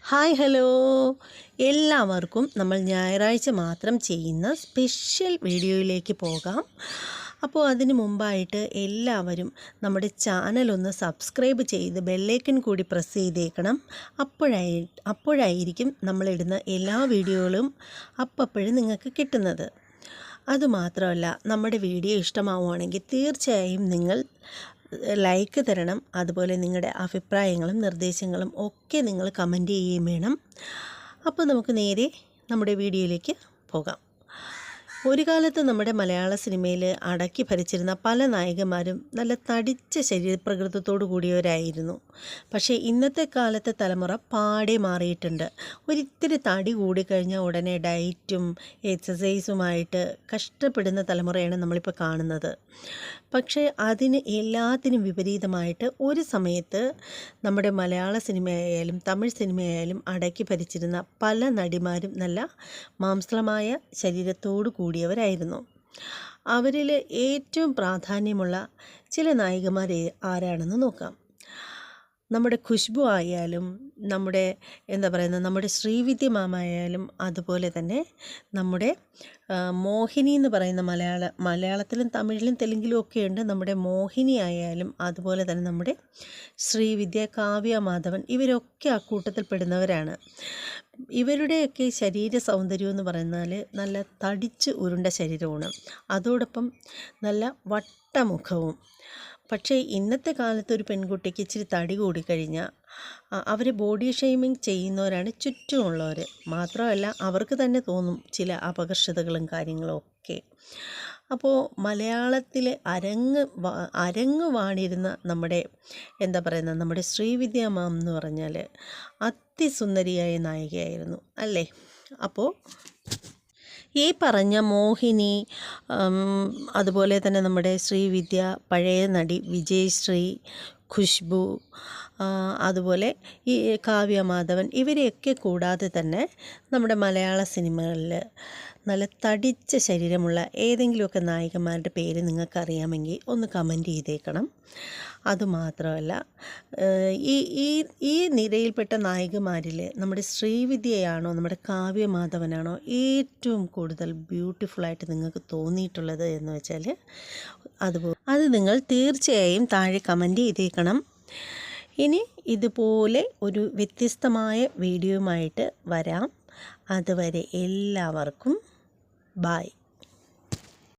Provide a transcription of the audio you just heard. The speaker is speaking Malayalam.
Hi hello. എല്ലാവർക്കും നമ്മൾ ഞായറാഴ്ച മാത്രം ചെയ്യുന്ന സ്പെഷ്യൽ വീഡിയോയിലേക്ക് പോകാം. അപ്പോൾ അതിന് മുമ്പായിട്ട് എല്ലാവരും നമ്മുടെ ചാനൽ ഒന്ന് സബ്സ്ക്രൈബ് ചെയ്ത് ബെല്ലൈക്കൺ കൂടി പ്രസ് ചെയ്തേക്കണം. അപ്പോഴായി അപ്പോഴായിരിക്കും നമ്മളിടുന്ന എല്ലാ വീഡിയോകളും അപ്പപ്പോഴും നിങ്ങൾക്ക് കിട്ടുന്നത്. അതുമാത്രമല്ല നമ്മുടെ വീഡിയോ ഇഷ്ടമാവുകയാണെങ്കിൽ തീർച്ചയായും നിങ്ങൾ ലൈക്ക് തരണം. അതുപോലെ നിങ്ങളുടെ അഭിപ്രായങ്ങളും നിർദ്ദേശങ്ങളും ഒക്കെ നിങ്ങൾ കമന്റ് ചെയ്യുകയും വേണം. അപ്പോൾ നമുക്ക് നേരെ നമ്മുടെ വീഡിയോയിലേക്ക് പോകാം. ഒരു കാലത്ത് നമ്മുടെ മലയാള സിനിമയിൽ അടക്കി ഭരിച്ചിരുന്ന പല നായകന്മാരും നല്ല തടിച്ച ശരീരപ്രകൃതത്തോടു കൂടിയവരായിരുന്നു. പക്ഷേ ഇന്നത്തെ കാലത്തെ തലമുറ പാടെ മാറിയിട്ടുണ്ട്. ഒരിത്തിരി തടി കൂടിക്കഴിഞ്ഞാൽ ഉടനെ ഡയറ്റും എക്സസൈസുമായിട്ട് കഷ്ടപ്പെടുന്ന തലമുറയാണ് നമ്മളിപ്പോൾ കാണുന്നത്. പക്ഷേ അതിന് എല്ലാത്തിനും വിപരീതമായിട്ട് ഒരു സമയത്ത് നമ്മുടെ മലയാള സിനിമയായാലും തമിഴ് സിനിമയായാലും അടക്കി ഭരിച്ചിരുന്ന പല നടിമാരും നല്ല മാംസളമായ ശരീരത്തോടു കൂടിയവരായിരുന്നു. അവരിൽ ഏറ്റവും പ്രാധാന്യമുള്ള ചില നായികമാരെ ആരാണെന്ന് നോക്കാം. നമ്മുടെ ഖുശ്ബു ആയാലും നമ്മുടെ എന്താ പറയുന്നത് നമ്മുടെ ശ്രീവിദ്യ മാമായാലും അതുപോലെ തന്നെ നമ്മുടെ മോഹിനി എന്ന് പറയുന്ന മലയാള മലയാളത്തിലും തമിഴിലും തെലുങ്കിലും ഒക്കെ ഉണ്ട്. നമ്മുടെ മോഹിനി ആയാലും അതുപോലെ തന്നെ നമ്മുടെ ശ്രീവിദ്യ കാവ്യ മാധവൻ ഇവരൊക്കെ ആ കൂട്ടത്തിൽ പെടുന്നവരാണ്. ഇവരുടെയൊക്കെ ശരീര സൗന്ദര്യം എന്ന് പറഞ്ഞാൽ നല്ല തടിച്ച് ഉരുണ്ട ശരീരമാണ്. അതോടൊപ്പം നല്ല വട്ടമുഖവും പക്ഷേ ഇന്നത്തെ കാലത്ത് ഒരു പെൺകുട്ടിക്ക് ഇച്ചിരി തടി കൂടിക്കഴിഞ്ഞാൽ അവർ ബോഡി ഷെയ്മിങ് ചെയ്യുന്നവരാണ് ചുറ്റുമുള്ളവർ മാത്രമല്ല അവർക്ക് തന്നെ തോന്നും ചില അപകർഷതകളും കാര്യങ്ങളും ഒക്കെ. അപ്പോൾ മലയാളത്തിലെ അരങ്ങ് അരങ്ങ് വാണിരുന്ന നമ്മുടെ എന്താ പറയുന്നത് നമ്മുടെ ശ്രീവിദ്യ മാം എന്ന് പറഞ്ഞാൽ അതിസുന്ദരിയായ നായികയായിരുന്നു അല്ലേ? അപ്പോൾ ഈ പറഞ്ഞ മോഹിനി അതുപോലെ തന്നെ നമ്മുടെ ശ്രീവിദ്യ പഴയ നടി വിജയശ്രീ ഖുഷ്ബു അതുപോലെ ഈ കാവ്യ മാധവൻ ഇവരെയൊക്കെ കൂടാതെ തന്നെ നമ്മുടെ മലയാള സിനിമകളിൽ നല്ല തടിച്ച ശരീരമുള്ള ഏതെങ്കിലുമൊക്കെ നായികമാരുടെ പേര് നിങ്ങൾക്കറിയാമെങ്കിൽ ഒന്ന് കമന്റ് ചെയ്തേക്കണം. അതുമാത്രമല്ല ഈ ഈ ഈ നിരയിൽപ്പെട്ട നായികമാരിൽ നമ്മുടെ ശ്രീവിദ്യയാണോ നമ്മുടെ കാവ്യമാധവനാണോ ഏറ്റവും കൂടുതൽ ബ്യൂട്ടിഫുള്ളായിട്ട് നിങ്ങൾക്ക് തോന്നിയിട്ടുള്ളത് എന്ന് വെച്ചാൽ അതുപോലെ അത് നിങ്ങൾ തീർച്ചയായും താഴെ കമന്റ് ചെയ്തേക്കണം. ഇനി ഇതുപോലെ ഒരു വ്യത്യസ്തമായ വീഡിയോയുമായിട്ട് വരാം. അതുവരെ എല്ലാവർക്കും Bye.